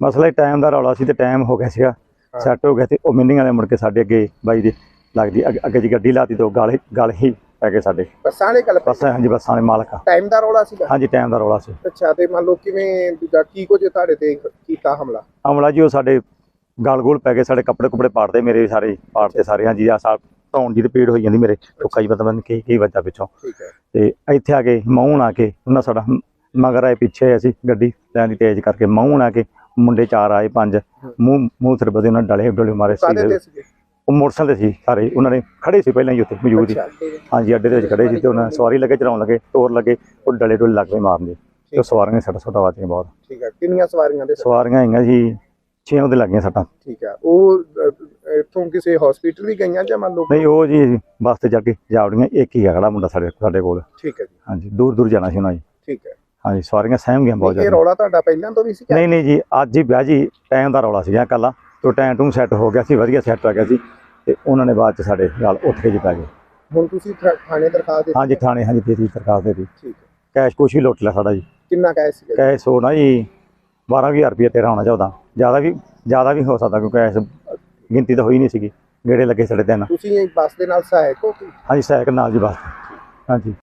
ਮਸਲਾ ਟਾਈਮ ਦਾ ਰੌਲਾ ਸੀ ਤੇ ਟਾਈਮ ਹੋ ਗਿਆ ਸੀਗਾ। ਸੈੱਟ ਹੋ ਗਿਆ ਤੇ ਉਹ ਮਿੰਨਿੰਗ ਵਾਲੇ ਮੁੜ ਕੇ ਸਾਡੇ ਅੱਗੇ ਬਾਈ ਦੀ ਲੱਗਦੀ ਅੱਗੇ- ਜੀ ਗੱਡੀ ਲਾਤੀ ਤੇ ਉਹ ਗਾਲੇ ਗਲ ਹੀ ਪੈ ਗਏ ਸਾਡੇ। ਬੱਸਾਂ ਵਾਲੇ ਗੱਲ ਬਸ ਹਾਂਜੀ ਬੱਸਾਂ ਦੇ ਮਾਲਕ। ਟਾਈਮ ਦਾ ਰੌਲਾ ਸੀਗਾ? ਹਾਂਜੀ ਟਾਈਮ ਦਾ ਰੌਲਾ ਸੀ। ਅੱਛਾ ਤੇ ਮੰਨ ਲਓ ਕਿਵੇਂ ਦੂਜਾ ਕੀ ਕੁਝ ਤੁਹਾਡੇ ਤੇ ਕੀਤਾ ਹਮਲਾ? ਅਮਲਾ ਜੀ ਉਹ ਸਾਡੇ ਗਲ ਗੋਲ ਪੈ ਗਏ ਸਾਡੇ ਕੱਪੜੇ ਕੁਪੜੇ ਪਾੜਦੇ ਮੇਰੇ ਸਾਰੇ ਪਾੜਦੇ ਸਾਰੇ ਹਾਂਜੀ ਆ ਸਾ ਧੌਣ ਜੀ ਤੇ ਪੀੜ ਹੋਈ ਜਾਂਦੀ ਮੇਰੇ ਟੁੱਕਾ ਜੀ ਪਤਾ ਕੀ ਕੀ ਵੱਜਾ ਪਿੱਛੋਂ। ਤੇ ਇੱਥੇ ਆ ਕੇ ਮੂੰਹ ਆ ਕੇ ਉਹਨਾਂ ਸਾਡਾ ਮਗਰ ਆਏ ਪਿੱਛੇ ਅਸੀਂ ਗੱਡੀ ਲੈਣ ਦੀ ਤੇਜ਼ ਕਰਕੇ ਮੂੰਹ ਆ ਕੇ ਮੁੰਡੇ ਚਾਰ ਆਏ ਪੰਜ। ਮੂੰਹ ਮੂੰਹ ਸਿਰ ਬਦੇ ਉਹਨਾਂ ਡਲੇ ਡਲੇ ਮਾਰੇ ਸੀ। ਉਹ ਮੋਟਰਸਾਈਕਲ ਤੇ ਸੀ ਸਾਰੇ। ਉਹਨਾਂ ਨੇ ਖੜੇ ਸੀ ਪਹਿਲਾਂ ਹੀ ਉੱਥੇ ਮੌਜੂਦ ਅੱਛਾ ਹਾਂਜੀ ਅੱਡੇ ਦੇ ਵਿੱਚ ਖੜੇ ਸੀ ਤੇ ਉਹਨਾਂ ਸਵਾਰੀ ਲੱਗੇ ਚਲਾਉਣ ਲੱਗੇ ਤੋਰ ਲੱਗੇ ਉਹ ਡਲੇ ਡੋਲੇ ਲੱਗ ਪਏ ਮਾਰਨ ਦੇ। ਤੇ ਸਵਾਰੀਆਂ ਸੱਟ ਸੁੱਟਾਂ ਵੱਜੀਆਂ ਬਹੁਤ। ਠੀਕ ਹੈ। ਕਿੰਨੀਆਂ ਸਵਾਰੀਆਂ ਦੇ ਸੀ? ਸਵਾਰੀਆਂ ਹੈਗੀਆਂ ਜੀ ਛੇ ਉਹਦੇ ਲੱਗੀਆਂ ਸੱਟਾਂ। ਠੀਕ ਹੈ। ਉਹ ਇੱਥੋਂ ਕਿਸੇ ਹਸਪੀਟਲ ਵੀ ਗਈਆਂ ਜਾਂ ਮੰਨ ਲਓ ਨਹੀਂ ਉਹ ਜੀ ਬੱਸ ਤੇ ਜਾ ਕੇ ਜਾਵੜੀਆਂ ਇੱਕ ਹੀ ਖੜਾ ਮੁੰਡਾ ਸਾਡੇ ਸਾਡੇ ਕੋਲ। ਠੀਕ ਹੈ ਜੀ। ਹਾਂਜੀ ਦੂਰ ਦੂਰ ਜਾਣਾ ਸੀ ਉਹਨਾਂ ਜੀ। ਠੀਕ ਹੈ। ਹਾਂਜੀ ਸਵਾਰੀਆਂ ਸਹਿਮ ਗਈਆਂ ਬਹੁਤ ਇਹ ਜ਼ਿਆਦਾ। ਰੌਲਾ ਤੁਹਾਡਾ ਪਹਿਲਾਂ ਤੋਂ ਵੀ ਸੀ ਨਹੀਂ ਨਹੀਂ ਜੀ ਅੱਜ ਹੀ ਵਿਆਹ ਜੀ ਟਾਈਮ ਦਾ ਰੌਲਾ ਸੀਗਾ ਕੱਲਾ ਤੋਂ ਟਾਈਮ ਟੂਮ ਸੈੱਟ ਹੋ ਗਿਆ ਸੀ ਵਧੀਆ ਸੈੱਟ ਹੋ ਗਿਆ ਸੀ। ਤੇ ਉਹਨਾਂ ਨੇ ਬਾਅਦ ਚ ਸਾਡੇ ਨਾਲ ਉੱਠ ਕੇ ਜੀ ਪੈ ਗਏ। ਹੁਣ ਤੁਸੀਂ ਥਾ- ਥਾਣੇ ਦਰਖਾਸਤ ਦਿੱਤੀ ਹਾਂਜੀ ਥਾਣੇ ਹਾਂਜੀ ਦੇ ਦੀ ਸਰਕਾਰ ਦੇ ਦੀ ਠੀਕ ਹੈ। ਕੈਸ਼ ਕੁਛ ਹੀ ਲੁੱਟ ਲਿਆ ਸਾਡਾ ਜੀ। ਕਿੰਨਾ ਕੈਸ਼ ਜੀ? ਕੈਸ਼ ਹੋਣਾ ਜੀ 12000 ਰੁਪਏ ਤੇਰਾ ਹੋਣਾ ਚਾਹੁੰਦਾ। ਜ਼ਿਆਦਾ ਵੀ ਜ਼ਿਆਦਾ ਵੀ ਹੋ ਸਕਦਾ ਕਿਉਂਕਿ ਕੈਸ਼ ਗਿਣਤੀ ਤਾਂ ਹੋਈ ਨਹੀਂ ਸੀਗੀ। ਗੇੜੇ ਲੱਗੇ ਸਾਡੇ ਤਿੰਨ। ਤੁਸੀਂ ਇਹ ਬੱਸ ਦੇ ਨਾਲ ਸਹਾਇਕ ਹੋ ਕਿ? ਹਾਂਜੀ ਸਾਈਕਲ ਨਾਲ ਜੀ ਬਸ। ਹਾਂਜੀ।